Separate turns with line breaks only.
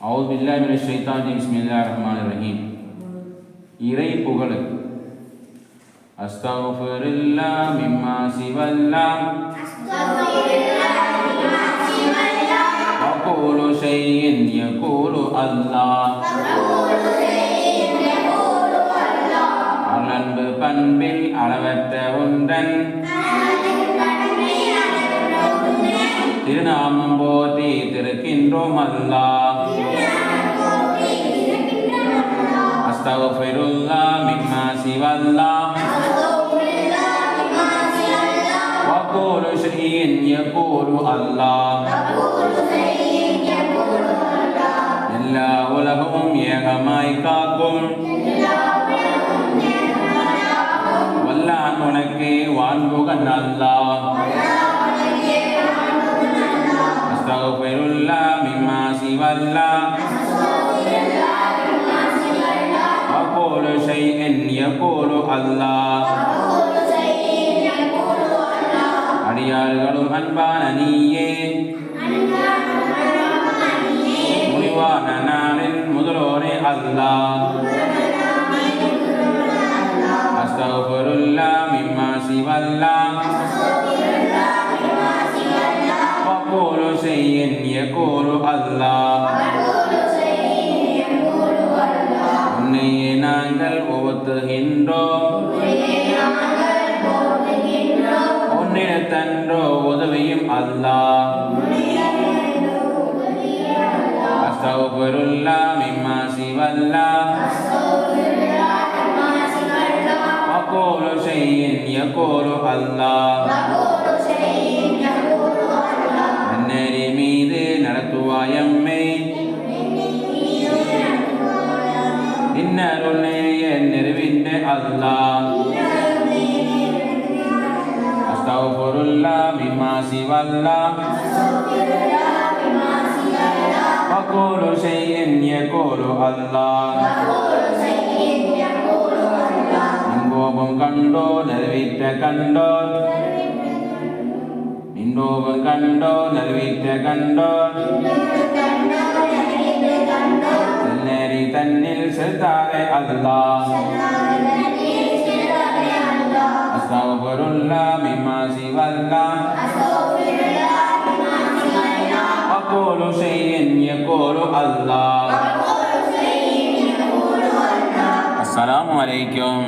அவுது பில்லாஹி மினஷ் ஷைத்தானிர் ரஜீம் பிஸ்மில்லாஹிர் ரஹ்மானிர் ரஹீம் இறை புகழ் அஸ்தக்ஃபிருல்லா மிம்மா சிவல்லா وكل شيء يقول الله அலன்பு பண்பில் அளவற்ற ஒன்றன் திருநாமம் போற்றி திருக்கின்றோம் அல்லாஹ் அஸ்தக்ஃபிருல்லா மிம்மா சிவல்லா وكل شيء يقول الله எல்லா உலகமும் ஏகமாய் காக்கும் வல்லான் உனக்கு வாழ்வுகன் அல்லாஹ் அஸ்தக்ஃபிருல்லா மிம்மா சிவல்லா وكل شيء يقول الله அடியார்களும் அன்பான நீயே முடிவான நாளின் முதலோரே அல்லாஹ் يقول الله உன்னையே நாங்கள் ஓத்துகின்றோம் உன்னிடத்தன்றோ உதவியும் அல்லாஹ் அஸ்தக்ஃபிருல்லா மிம்மா சிவல்லா وكل شيء يقول الله ഇന്നരുണയെ നിറവിൻ്റെ അല്ല അസ്തൗഫുറുല്ല ബിമാ സിവല്ല وكل شيء يقول الله കോപം കണ്ടോ നരവിറ്റ കണ്ടോ നിന്നോപം കണ്ടോ നരവിറ്റ കണ്ടോ سردار اللہ استغفر اللہ مما سوى اللہ اقول شيء يقول الله السلام علیکم